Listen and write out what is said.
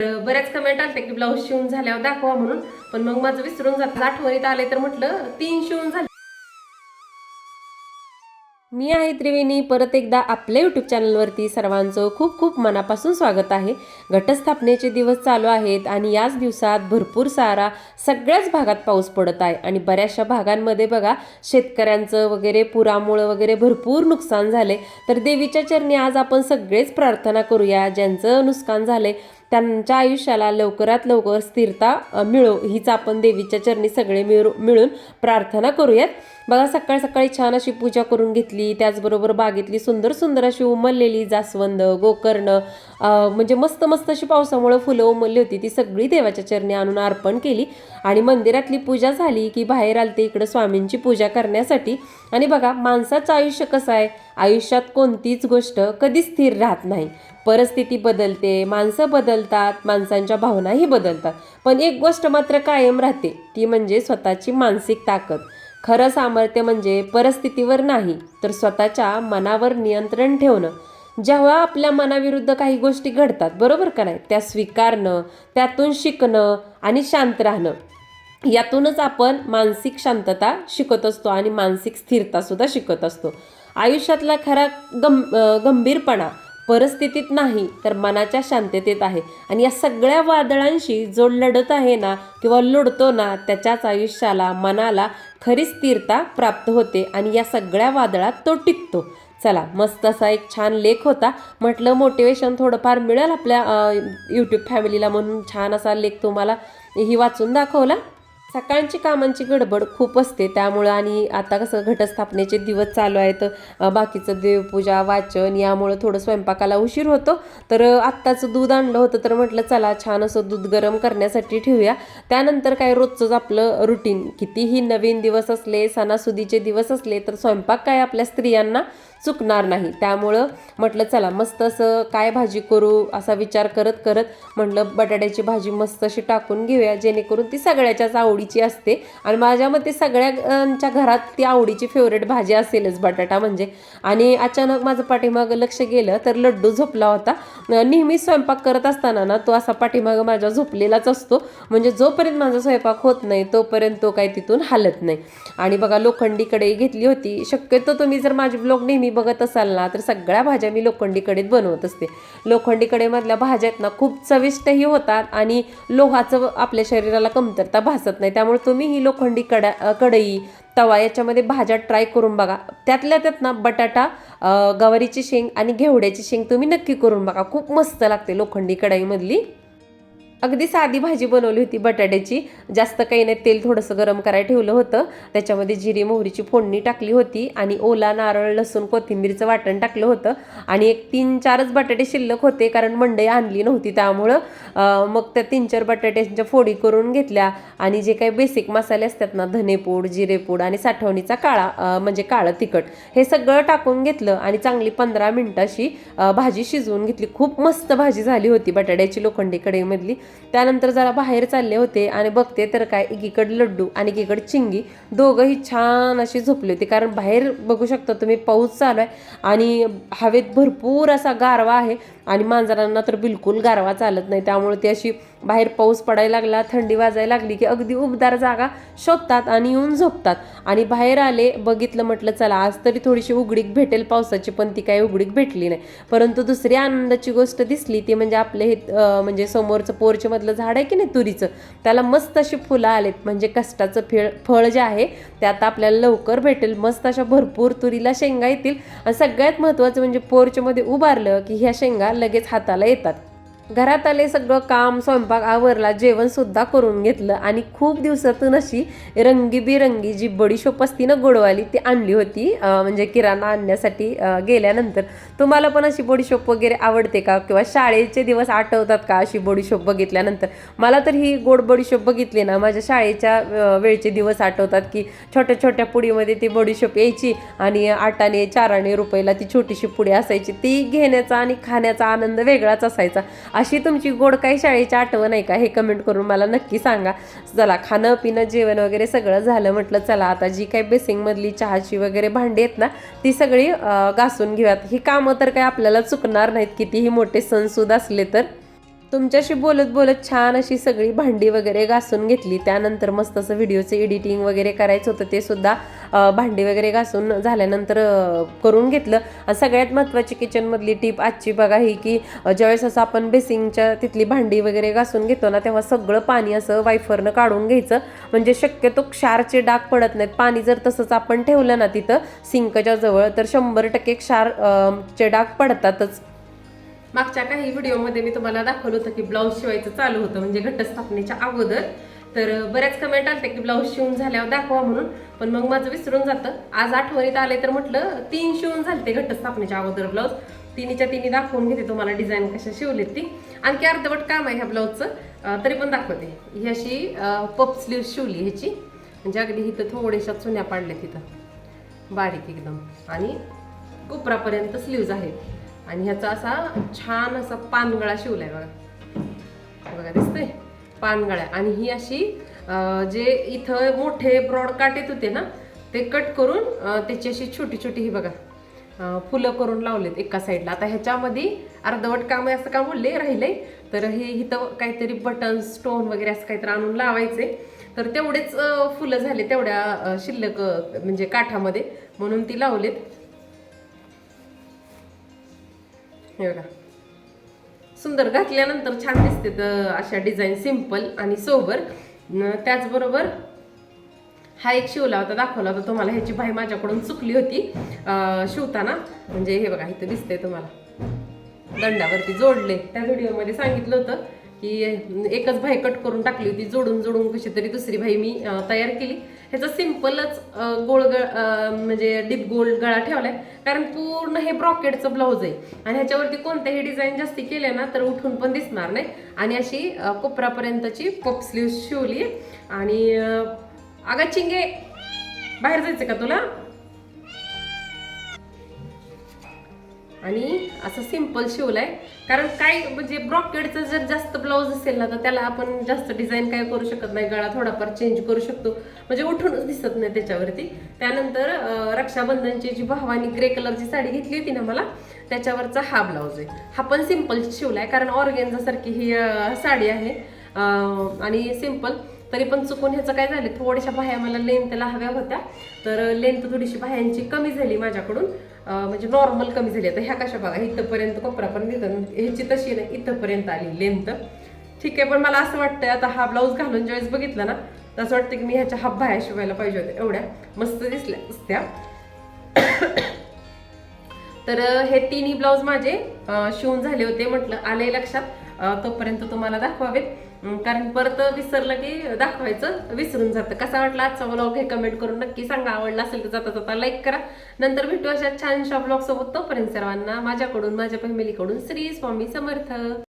तर बऱ्याच कमेंट आलते की ब्लाऊज शिवून झाल्यावर दाखवा म्हणून. पण मग माझं विसरून जात. आठवणीत आले तर म्हटलं तीन शिवून झाले. मी आहे त्रिवेणी. परत एकदा आपल्या यूट्यूब चॅनलवरती सर्वांचं खूप खूप मनापासून स्वागत आहे. घटस्थापनेचे दिवस चालू आहेत आणि याच दिवसात भरपूर सारा सगळ्याच भागात पाऊस पडत आहे. आणि बऱ्याचशा भागांमध्ये बघा शेतकऱ्यांचं वगैरे पुरामुळं वगैरे भरपूर नुकसान झाले तर देवीच्या चरणी आज आपण सगळेच प्रार्थना करूया. ज्यांचं नुकसान झाले त्यांच्या आयुष्याला लवकरात लवकर स्थिरता मिळो हीच आपण देवीच्या चरणी सगळे मिळू मिळून प्रार्थना करूयात. बघा सकाळ सकाळी छान अशी पूजा करून घेतली त्याचबरोबर बागेतली सुंदर सुंदर अशी उमललेली जास्वंद गोकर्ण म्हणजे मस्त मस्त अशी पावसामुळे फुलं उमलली होती ती सगळी देवाच्या चरणी आणून अर्पण केली. आणि मंदिरातली पूजा झाली की बाहेर आलते इकडं स्वामींची पूजा करण्यासाठी. आणि बघा माणसाचं आयुष्य कसं आहे? आयुष्यात कोणतीच गोष्ट कधी स्थिर राहत नाही. परिस्थिती बदलते माणसं बदलतात माणसांच्या भावनाही बदलतात. पण एक गोष्ट मात्र कायम राहते ती म्हणजे स्वतःची मानसिक ताकद. खरं सामर्थ्य म्हणजे परिस्थितीवर नाही तर स्वतःच्या मनावर नियंत्रण ठेवणं. जेव्हा आपल्या मनाविरुद्ध काही गोष्टी घडतात बरोबर का नाही? त्या स्वीकारणं त्यातून शिकणं आणि शांत राहणं. यातूनच आपण मानसिक शांतता शिकत असतो आणि मानसिक स्थिरतासुद्धा शिकत असतो. आयुष्यातला खरा गं गंभीरपणा परिस्थितीत नाही तर मनाच्या शांततेत आहे. आणि या सगळ्या वादळांशी जो लढत आहे ना किंवा लढतो ना त्याच्याच आयुष्याला मनाला खरी स्थिरता प्राप्त होते आणि या सगळ्या वादळात तो टिकतो. चला मस्त असा एक छान लेख होता. म्हटलं मोटिवेशन थोडंफार मिळेल आपल्या यूट्यूब फॅमिलीला म्हणून. छान असा लेख तुम्हाला ही वाचून दाखवला. सकाळची कामांची गडबड खूप असते त्यामुळं आणि आता कसं घटस्थापनेचे दिवस चालू आहेत बाकीचं देवपूजा वाचन यामुळं थोडं स्वयंपाकाला उशीर होतो. तर आत्ताचं दूध आणलं होतं तर म्हटलं चला छान असं दूध गरम करण्यासाठी ठेवूया. त्यानंतर काय रोजचंच आपलं रुटीन कितीही नवीन दिवस असले सणासुदीचे दिवस असले तर स्वयंपाक काय आपल्या स्त्रियांना चुकणार नाही. त्यामुळं म्हटलं चला मस्त असं काय भाजी करू असा विचार करत करत म्हटलं बटाट्याची भाजी मस्त अशी टाकून घेऊया जेणेकरून ती सगळ्याच्याच आवडीची असते. आणि माझ्या मते सगळ्यांच्या घरात ती आवडीची फेवरेट भाजी असेलच बटाटा म्हणजे. आणि अचानक माझं पाठीमागं लक्ष गेलं तर लड्डू झोपला होता. नेहमी स्वयंपाक करत असताना ना तो असा पाठीमागं माझ्या झोपलेलाच असतो. म्हणजे जोपर्यंत माझा स्वयंपाक होत नाही तोपर्यंत तो काही तिथून हालत नाही. आणि बघा लोखंडी कढई घेतली होती. शक्यतो तुम्ही जर माझे ब्लॉग नेहमी बघत असाल ना तर सगळ्या भाज्या मी लोखंडी कढईत बनवत असते. लोखंडी कढईमधल्या भाज्यात ना खूप चविष्टही होतात आणि लोहाचं आपल्या शरीराला कमतरता भासत नाही. त्यामुळे तुम्ही ही लोखंडी कडा कढई तवा याच्यामध्ये भाज्या ट्राय करून बघा. त्यातल्या त्यात ना बटाटा गवारीची शेंग आणि घेवड्याची शेंग तुम्ही नक्की करून बघा. खूप मस्त लागते लोखंडी कढईमधली. अगदी साधी भाजी बनवली होती बटाट्याची. जास्त काही नाही तेल थोडंसं गरम करायला ठेवलं होतं. त्याच्यामध्ये जिरी मोहरीची फोडणी टाकली होती आणि ओला नारळ लसूण कोथिंबीरचं वाटण टाकलं होतं. आणि एक तीन चारच बटाटे शिल्लक होते कारण मंडई आणली नव्हती त्यामुळं. मग त्या तीन चार बटाट्यांच्या फोडी करून घेतल्या आणि जे काही बेसिक मसाले असतात ना धनेपूड जिरेपूड आणि साठवणीचा काळा म्हणजे काळं तिखट हे सगळं टाकून घेतलं आणि चांगली पंधरा मिनटं अशी भाजी शिजवून घेतली. खूप मस्त भाजी झाली होती बटाट्याची लोखंडी कढईमधली. त्यानंतर जरा बाहेर चालले होते आणि बघते तर काय एकीकडे लड्डू आणि एकीकडे चिंगी दोघंही छान अशी झोपली होती. कारण बाहेर बघू शकता तुम्ही पाऊस चालू आहे आणि हवेत भरपूर असा गारवा आहे आणि मांजरांना तर बिलकुल गारवा चालत नाही. त्यामुळे ती अशी बाहेर पाऊस पडायला लागला थंडी वाजायला लागली की अगदी उबदार जागा शोधतात आणि येऊन झोपतात. आणि बाहेर आले बघितलं म्हटलं चला आज तरी थोडीशी उघडीक भेटेल पावसाची पण ती काही उघडीक भेटली नाही. परंतु दुसरी आनंदाची गोष्ट दिसली ती म्हणजे आपले हे म्हणजे समोरचं पोरचेमधलं झाड आहे की नाही तुरीचं त्याला मस्त अशी फुलं आलेत. म्हणजे कष्टाचं फळ फळ जे आहे ते आता आपल्याला लवकर भेटेल. मस्त अशा भरपूर तुरीला शेंगा येतील. आणि सगळ्यात महत्त्वाचं म्हणजे पोर्चमध्ये उभारलं की ह्या शेंगा लगेच हाताला येतात. घरात आले सगळं काम स्वयंपाक आवरला जेवणसुद्धा करून घेतलं. आणि खूप दिवसातून अशी रंगीबिरंगी जी बडीशोप असती ना गोडवाली ती आणली होती. म्हणजे किराणा आणण्यासाठी गेल्यानंतर. तुम्हाला पण अशी बडीशोप वगैरे आवडते का? किंवा शाळेचे दिवस आठवतात का अशी बडीशोप बघितल्यानंतर? मला तर ही गोड बडीशोप बघितली ना. माझ्या शाळेच्या वेळचे दिवस आठवतात की छोट्या छोट्या पुडीमध्ये ती बडीशोप यायची आणि आठाने चाराने रुपयाला ती छोटीशी पुडी असायची. ती घेण्याचा आणि खाण्याचा आनंद वेगळाच असायचा. अशी तुमची गोड काही शाळेची आठवण आहे का? हे कमेंट करून मला नक्की सांगा. चला खाणं पिणं जेवण वगैरे सगळं झालं म्हटलं चला आता जी काही बेसिंगमधली चहाची वगैरे भांडी आहेत ना ती सगळी घासून घेऊयात. ही कामं तर काही आपल्याला चुकणार नाहीत कितीही मोठे सणसूद असले तर. तुमच्याशी बोलत बोलत छान अशी सगळी भांडी वगैरे घासून घेतली. त्यानंतर मस्त असं व्हिडिओचं एडिटिंग वगैरे करायचं होतं ते सुद्धा भांडी वगैरे घासून झाल्यानंतर करून घेतलं. आणि सगळ्यात महत्त्वाची किचनमधली टीप आजची बघा ही की ज्यावेळेस असं आपण बेसिंगच्या तिथली भांडी वगैरे घासून घेतो ना तेव्हा सगळं पाणी असं वायफरनं काढून घ्यायचं. म्हणजे शक्यतो क्षारचे डाग पडत नाहीत. पाणी जर तसंच आपण ठेवलं ना तिथं सिंकच्या जवळ तर शंभर टक्के क्षार चे डाग पडतातच. मागच्या काही व्हिडिओमध्ये मी तुम्हाला दाखवलं होतं की ब्लाऊज शिवायचं चालू होतं म्हणजे घटस्थापनेच्या अगोदर. तर बऱ्याच कमेंट आलते की ब्लाऊज शिवून झाल्यावर दाखवा म्हणून. पण मग माझं विसरून जातं. आज आठवणीत आले तर म्हटलं तीन शिवून झालते घटस्थापनेच्या अगोदर ब्लाऊज तिन्हीच्या तिन्ही दाखवून घेते तुम्हाला डिझाईन कशा शिवलेत ती. आणखी अर्धवट काम आहे ह्या ब्लाऊजचं तरी पण दाखवते. ही अशी पप स्लीव शिवली ह्याची. म्हणजे अगदी इथं थोड्याशा चुन्या पाडल्या तिथं बारीक एकदम. आणि कोपरापर्यंत स्लीव्ज आहेत. आणि ह्याचा असा छान असा पानगळा शिवलाय बघा. बघा दिसतंय? पानगळा आणि ही अशी जे इथं मोठे ब्रॉड काट येत होते ना ते कट करून त्याची अशी छोटी छोटी ही बघा फुलं करून लावलेत एका साईडला. आता ह्याच्यामध्ये अर्धवट काम आहे असं का बोलले? राहिले तर हे इथं काहीतरी बटन स्टोन वगैरे असं काहीतरी आणून लावायचे तर तेवढेच फुलं झाले तेवढ्या शिल्लक म्हणजे काठामध्ये. म्हणून ती लावलेत. हे बघा. सुंदर घातल्यानंतर छान दिसते तर अशा डिझाईन सिंपल आणि सोबर त्याचबरोबर हा एक शिवला होता दाखवला होता तुम्हाला. ह्याची भाई माझ्याकडून चुकली होती शिवताना. म्हणजे हे बघा इथं दिसतंय तुम्हाला. दंडावरती जोडले. त्या व्हिडिओमध्ये सांगितलं होतं की एकच भाई कट करून टाकली होती जोडून जोडून कशी तरी दुसरी भाई मी तयार केली. ह्याचा सिम्पलच गोळ गळ म्हणजे डीप गोल्ड गळा ठेवलाय. कारण पूर्ण हे ब्रॉकेटचं ब्लाऊज आहे. आणि ह्याच्यावरती कोणत्याही डिझाईन जास्ती केल्या ना तर उठून पण दिसणार नाही. आणि अशी कोपरापर्यंतची पप स्लीव शिवली आणि अगं चिंगे बाहेर जायचं का तुला? आणि असं सिंपल आहे कारण काय म्हणजे ब्रॉकेडचं जर जास्त ब्लाऊज असेल ना तर त्याला आपण जास्त डिझाईन काय करू शकत नाही. गळा थोडाफार चेंज करू शकतो. म्हणजे उठूनच दिसत नाही त्याच्यावरती. त्यानंतर रक्षाबंधनची जी भावानी ग्रे कलरची साडी घेतली होती ना मला त्याच्यावरचा हा ब्लाऊज आहे. हा पण सिंपल शिवलाय कारण ऑर्गेन्झासारखी ही साडी आहे. आणि सिंपल तरी पण चुकून ह्याचं काय झालं थोड्याशा बाह्या मला लेंथला हव्या होत्या. तर लेंथ थोडीशी बाह्यांची कमी झाली माझ्याकडून. म्हणजे नॉर्मल कमी झाली. आता ह्या कशा बघा इथंपर्यंत कोपरापर्यंत इथं ह्याची तशी नाही इथंपर्यंत आली लेंथ ठीक आहे पण मला असं वाटतं आता हा ब्लाऊज घालून ज्यावेळेस बघितला ना तर असं वाटतं की मी ह्याच्या हा बाह्या शिवायला पाहिजे होत्या एवढ्या मस्त दिसल्या असत्या तर हे तिन्ही ब्लाऊज माझे शिवून झाले होते म्हटलं आले लक्षात. तोपर्यंत तुम्हाला दाखवावेत. कारण परत विसरलं की दाखवायचं विसरून जातं. कसा वाटला आजचा ब्लॉग हे कमेंट करून नक्की सांगा. आवडला असेल तर जाता जाता लाईक करा. नंतर भेटू अशा छानशा ब्लॉग सोबत. तोपर्यंत सर्वांना माझ्याकडून माझ्या फॅमिलीकडून श्री स्वामी समर्थ.